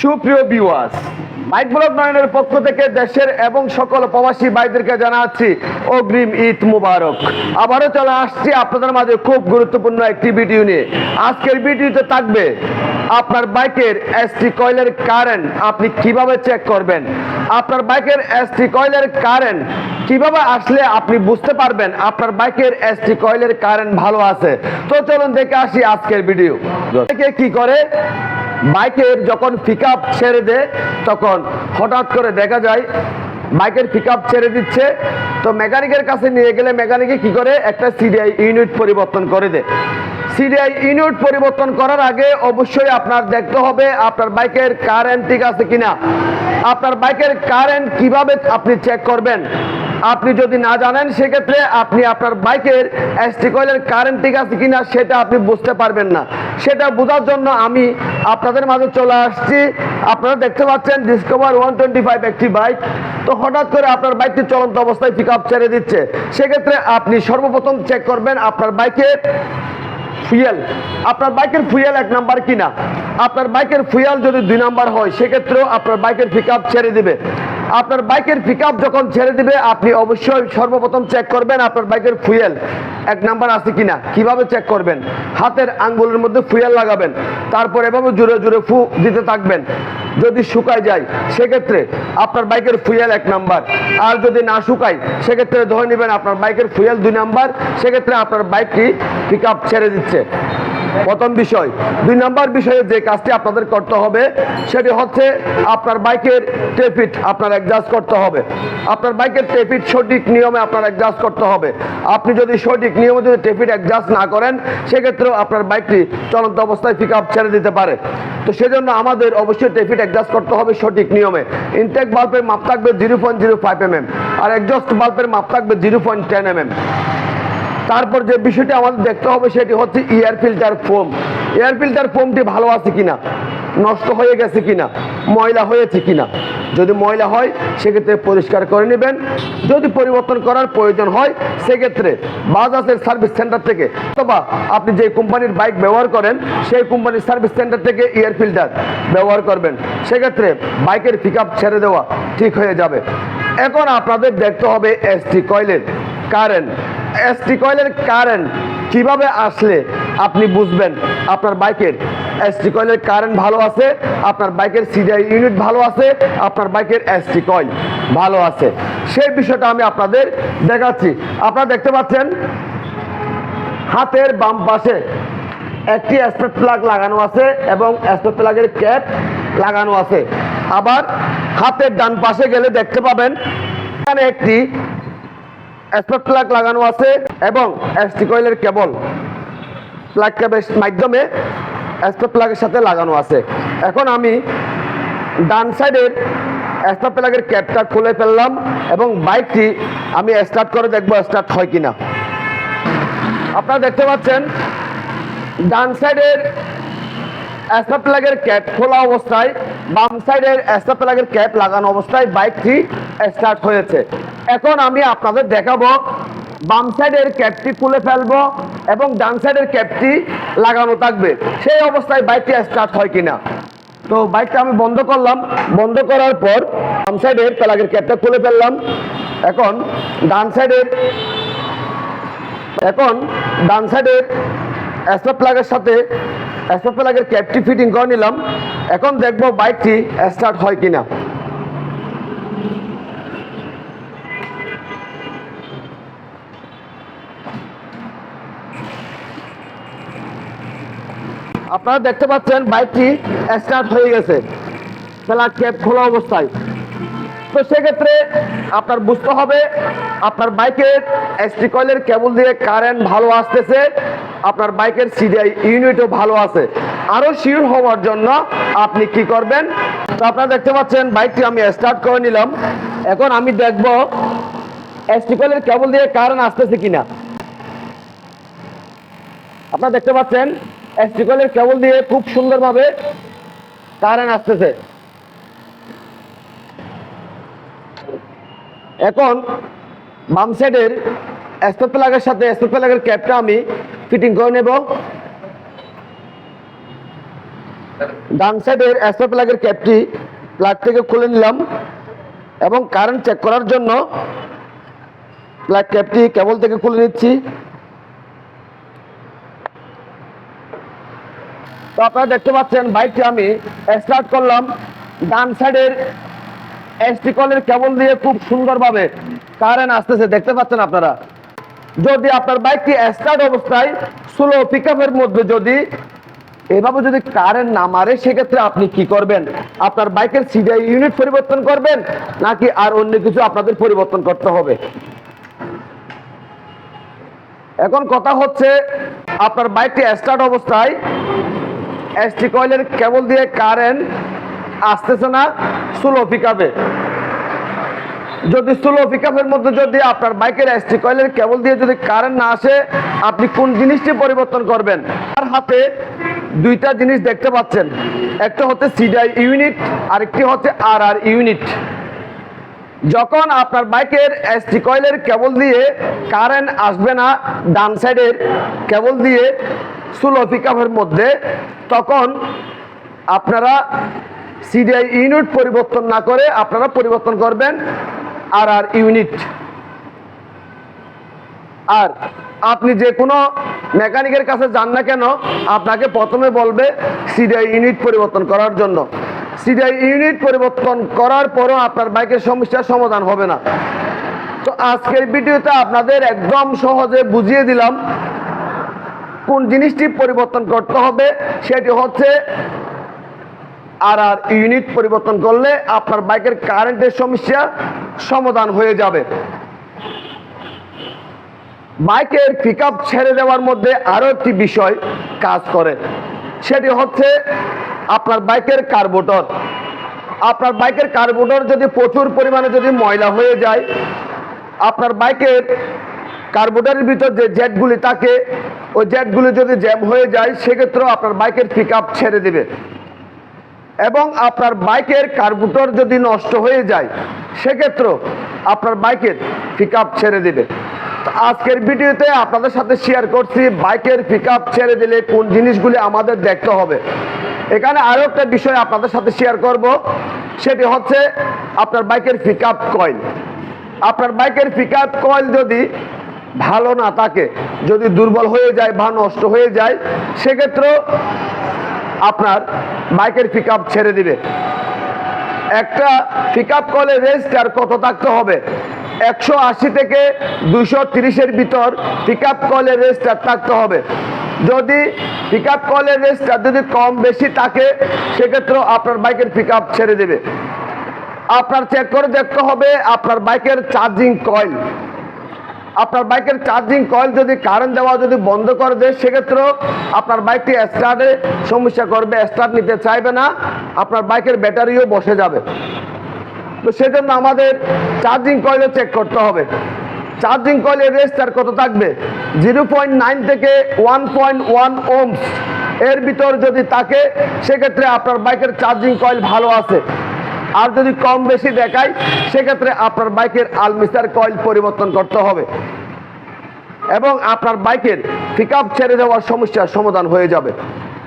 সুপ্রিয় বিওয়াস bike block নয়নের পক্ষ থেকে দেশের এবং সকল প্রবাসী ভাইদেরকে জানাচ্ছি অগ্রিম ঈদ মুবারক। আবারও চলে আসছি আপনাদের মাঝে খুব গুরুত্বপূর্ণ একটি ভিডিও নিয়ে। আজকের ভিডিওতে থাকবে আপনার বাইকের এসটি কয়েলের কারেন্ট আপনি কীভাবে চেক করবেন? আপনার বাইকের এসটি কয়েলের কারেন্ট কীভাবে আসলে আপনি বুঝতে পারবেন আপনার বাইকের এসটি কয়েলের কারেন্ট ভালো আছে? তো চলুন দেখে আসি আজকের ভিডিও দেখে কি করে? বাইকের যখন পিক ছেড়ে দেয়, তখন হঠাৎ করে দেখা যায়, বাইকের পিক ছেড়ে দিচ্ছে। তো মেকানিকের কাছে নিয়ে গেলে মেকানিকে কি করে? একটা সিডিআই ইউনিট পরিবর্তন করে দেয়। সিডিআই ইউনিট পরিবর্তন করার আগে অবশ্যই আপনার দেখতে হবে আপনার বাইকের কারেন্ট ঠিক আছে কিনা। আপনার বাইকের কারেন্ট কীভাবে আপনি চেক করবেন? আপনি যদি না জানেন, সেক্ষেত্রে আপনি আপনার বাইকের এসটি কয়েলের কারেন্ট ঠিক আছে কিনা সেটা আপনি বুঝতে পারবেন না। সেটা বোঝার জন্য আমি আপনাদের মাঝে চলে আসছি। আপনারা দেখতে পাচ্ছেন ডিসকভার ওয়ান টোয়েন্টি ফাইভ একটি বাইক তো হঠাৎ করে আপনার বাইকটি চলন্ত অবস্থায় পিক আপ ছেড়ে দিচ্ছে। সেক্ষেত্রে আপনি সর্বপ্রথম চেক করবেন আপনার বাইকের ফুয়েল। আপনার বাইকের ফুয়েল এক নাম্বার কিনা? আপনার বাইকের ফুয়েল যদি দুই নাম্বার হয়, সেক্ষেত্রেও আপনার বাইকের পিক ছেড়ে দিবে। আপনার বাইকের পিক যখন ছেড়ে দিবে, আপনি অবশ্যই সর্বপ্রথম চেক করবেন আপনার বাইকের ফুয়েল। এক নাম্বার আছে কিনা? কীভাবে চেক করবেন? হাতের আঙ্গুলের মধ্যে ফুয়েল লাগাবেন। তারপর এভাবে জুড়ে জুড়ে ফু দিতে থাকবেন। যদি শুকায় যায়, সেক্ষেত্রে আপনার বাইকের ফুয়েল এক নাম্বার। আর যদি না শুকায়, সেক্ষেত্রে ধরে নেবেন আপনার বাইকের ফুয়েল দুই নাম্বার। সেক্ষেত্রে আপনার বাইকটি পিক ছেড়ে দিচ্ছে। প্রথম বিষয়। দুই নাম্বার বিষয়ে যে কাজটি আপনাদের করতে হবে, সেটি হচ্ছে আপনার বাইকের টেফিট আপনার অ্যাডজাস্ট করতে হবে। আপনার বাইকের টেফিট সঠিক নিয়মে আপনার অ্যাডজাস্ট করতে হবে। আপনি যদি সঠিক নিয়মে যদি টেফিট অ্যাডজাস্ট না করেন, সেক্ষেত্রেও আপনার বাইকটি চলন্ত অবস্থায় পিক আপ ছেড়ে দিতে পারে। তো সেজন্য আমাদের অবশ্যই টেফিট অ্যাডজাস্ট করতে হবে সঠিক নিয়মে। ইনটেক বাল্বের মাপ থাকবে zero point zero five M M আর এক্সস্ট বাল্বের মাপ থাকবে zero point ten M M তারপর যে বিষয়টি আমাদের দেখতে হবে সেটি হচ্ছে air filter foam air filter ফোমটি ভালো আছে কিনা? নষ্ট হয়ে গেছে কিনা? ময়লা হয়েছে কিনা? যদি ময়লা হয়, সেক্ষেত্রে পরিষ্কার করে নেবেন। যদি পরিবর্তন করার প্রয়োজন হয়, সেক্ষেত্রে বাজাজের সার্ভিস সেন্টার থেকে অথবা আপনি যে কোম্পানির বাইক ব্যবহার করেন, সেই কোম্পানির সার্ভিস সেন্টার থেকে এয়ার ফিল্টার ব্যবহার করবেন। সেক্ষেত্রে বাইকের পিক ছেড়ে দেওয়া ঠিক হয়ে যাবে। এখন আপনাদের দেখতে হবে এসটি কয়েলের কারেন্ট এসটি কয়েলের কারেন্ট কীভাবে আসলে আপনি বুঝবেন? আপনার বাইকের এসটি কয়েলের কারেন্ট ভালো আছে, আপনার বাইকের সিডিআই ইউনিট ভালো আছে, আপনার বাইকের এসটি কয়েল ভালো আছে। সেই বিষয়টা আমি আপনাদের দেখাচ্ছি। আপনারা দেখতে পাচ্ছেন, হাতের বাম পাশে একটি স্পেট প্লাগ লাগানো আছে এবং স্পেট প্লাগের ক্যাপ লাগানো আছে। আবার হাতের ডান পাশে গেলে দেখতে পাবেন, এখানে একটি স্পট প্লাগ লাগানো আছে এবং এসটি কয়েলের কেবল প্লাগ ক্যাবের মাধ্যমে স্পট প্লাগের সাথে লাগানো আছে। এখন আমি ডান সাইডের স্পট প্লাগের ক্যাপটা খুলে ফেললাম এবং বাইকটি আমি স্টার্ট করে দেখব স্টার্ট হয় কিনা। আপনারা দেখতে পাচ্ছেন, ডান সাইডের অ্যাসা প্লাগের ক্যাপ খোলা অবস্থায় বাম সাইডের অ্যাসা প্লাগের ক্যাপ লাগানো অবস্থায় বাইকটি স্টার্ট হয়েছে। এখন আমি আপনাদের দেখাবো, বাম সাইডের ক্যাপটি খুলে ফেলব এবং ডান সাইডের ক্যাপটি লাগানো থাকবে। সেই অবস্থায় বাইকটি স্টার্ট হয় কিনা? তো বাইকটা আমি বন্ধ করলাম। বন্ধ করার পর বাম সাইডের প্লাগের ক্যাপটা খুলে ফেললাম। এখন ডান সাইডের, এখন ডান সাইডের অ্যাসপেট প্লাগের সাথে অ্যাসপেট প্লাগের ক্যাপটি ফিটিং করে নিলাম। এখন দেখব বাইকটি স্টার্ট হয় কিনা। আপনারা দেখতে পাচ্ছেন বাইকটি স্টার্ট হয়ে গেছে। প্লাগ ক্যাপ খোলা অবস্থায়। তো সেক্ষেত্রে আপনার বুঝতে হবে, আপনার বাইকের এসটি কয়েলের কেবল দিয়ে কারেন্ট ভালো আসতেছে, আপনার বাইকের সিডিআই ইউনিটও ভালো আছে। আরও শিওর হওয়ার জন্য আপনি কি করবেন? তো আপনারা দেখতে পাচ্ছেন, বাইকটি আমি স্টার্ট করে নিলাম। এখন আমি দেখব এসটি কয়েলের কেবল দিয়ে কারেন্ট আসতেছে কিনা। আপনারা দেখতে পাচ্ছেন এসটি কয়েলের কেবল দিয়ে খুব সুন্দরভাবে কারেন্ট আসতেছে। এখন বাম সাইডের স্পেট প্লাগের সাথে স্পেট প্লাগের ক্যাপটা আমি ফিটিং করে নেব। ডান সাইডের এসপি প্লাগের ক্যাপটি প্লাগ থেকে খুলে নিলাম এবং কারেন্ট চেক করার জন্য প্লাগ ক্যাপটি কেবল থেকে খুলে নিচ্ছি। তো আপনারা দেখতে পাচ্ছেন বাইকটি আমি স্টার্ট করলাম। ডান সাইডের এসটি কলের কেবল দিয়ে খুব সুন্দরভাবে কারেন্ট আসতেছে, দেখতে পাচ্ছেন আপনারা। যদি আপনার বাইকটি স্টার্ট অবস্থায় স্লো পিক মধ্যে যদি এভাবে যদি কারেন্ট না মারে, সেক্ষেত্রে আপনি কি করবেন? আপনার বাইকের সিডিআই ইউনিট পরিবর্তন করবেন, নাকি আর অন্য কিছু আপনাদের পরিবর্তন করতে হবে? এখন কথা হচ্ছে, আপনার বাইকটি স্টার্ট অবস্থায় এসটি কয়েলের কেবল দিয়ে কারেন্ট আসতেছে না, স্লো পিকআপে যদি স্লো পিকআপের মধ্যে যদি আপনার বাইকের এসটি কয়েলের কেবল দিয়ে যদি কারেন্ট না আসে, আপনি কোন জিনিসটি পরিবর্তন করবেন? আর হাতে দুইটা জিনিস দেখতে পাচ্ছেন। একটা হচ্ছে সিডিআই ইউনিট আরেকটি হচ্ছে আর আর ইউনিট যখন আপনার বাইকের এসটি কয়েলের কেবল দিয়ে কারেন্ট আসবে না, ডান সাইডের কেবল দিয়ে স্লো পিকআপের মধ্যে, তখন আপনারা সিডিআই ইউনিট পরিবর্তন না করে আপনারা পরিবর্তন করবেন আর আর ইউনিট। আর আপনি যে কোনো মেকানিকের কাছে যান না কেন, আপনাকে প্রথমে বলবে সিডিআই ইউনিট পরিবর্তন করার জন্য। সিডিআই ইউনিট পরিবর্তন করার পরও আপনার বাইকের সমস্যার সমাধান হবে না। তো আজকের ভিডিওতে আপনাদের একদম সহজে বুঝিয়ে দিলাম কোন জিনিসটি পরিবর্তন করতে হবে, সেটি হচ্ছে আর আর ইউনিট পরিবর্তন করলে আপনার বাইকের কারেন্টের সমস্যা সমাধান হয়ে যাবে। বাইকের পিক ছেড়ে দেওয়ার মধ্যে আরও একটি বিষয় কাজ করে। সেটি হচ্ছে আপনার বাইকের কার্বোটর আপনার বাইকের কার্বোটর যদি প্রচুর পরিমাণে যদি ময়লা হয়ে যায়, আপনার বাইকের কার্বোটারের ভিতর যে জেটগুলি থাকে, ওই জেটগুলি যদি জ্যাম হয়ে যায়, সেক্ষেত্রেও আপনার বাইকের পিক ছেড়ে দেবে। এবং আপনার বাইকের কার্বুটর যদি নষ্ট হয়ে যায়, সেক্ষেত্রেও আপনার বাইকের পিক ছেড়ে দেবে। আজকের ভিডিওতে আপনাদের সাথে শেয়ার করছি, বাইকের পিক ছেড়ে দিলে কোন জিনিসগুলি আমাদের দেখতে হবে। এখানে আরও একটা বিষয় আপনাদের সাথে শেয়ার করব, সেটি হচ্ছে আপনার বাইকের পিক কয়েল আপনার বাইকের পিক কয়েল যদি ভালো না থাকে, যদি দুর্বল হয়ে যায় বা নষ্ট হয়ে যায়, সেক্ষেত্রেও আপনার বাইকের পিক ছেড়ে দিবে। একটা পিক আপ কলের রেজিস্টার কত থাকতে হবে? একশো আশি থেকে দুশো তিরিশের ভিতর পিক আপ কলের রেজিস্টার থাকতে হবে। যদি পিক আপ কলের রেজিস্টার যদি কম বেশি থাকে, সেক্ষেত্রেও আপনার বাইকের পিক ছেড়ে দেবে। আপনার চেক করে দেখতে হবে আপনার বাইকের চার্জিং কয়েল আপনার বাইকের চার্জিং কয়েল যদি কারেন্ট দেওয়া যদি বন্ধ করে দেয়, সেক্ষেত্রেও আপনার বাইকটি স্টার্টে সমস্যা করবে স্টার্ট নিতে চাইবে না, আপনার বাইকের ব্যাটারিও বসে যাবে। তো সেজন্য আমাদের চার্জিং কয়েলও চেক করতে হবে। চার্জিং কয়েলের রেজিস্টার কত থাকবে? জিরো পয়েন্ট নাইন থেকে ওয়ান পয়েন্ট ওয়ান ওমস এর ভিতর যদি থাকে, সেক্ষেত্রে আপনার বাইকের চার্জিং কয়েল ভালো আছে। আর যদি কম বেশি দেখায় সেক্ষেত্রে আপনার বাইকের আলমিসার কয়েল পরিবর্তন করতে হবে। এবং আপনার বাইকের পিক ছেড়ে দেওয়ার সমস্যার সমাধান হয়ে যাবে।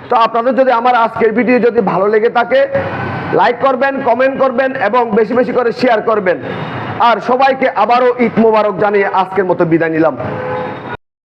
তো আপনাদের যদি আমার আজকের ভিডিও যদি ভালো লেগে থাকে লাইক করবেন কমেন্ট করবেন, এবং বেশি বেশি করে শেয়ার করবেন। আর সবাইকে আবারও ঈদ মোবারক জানিয়ে আজকের মতো বিদায় নিলাম।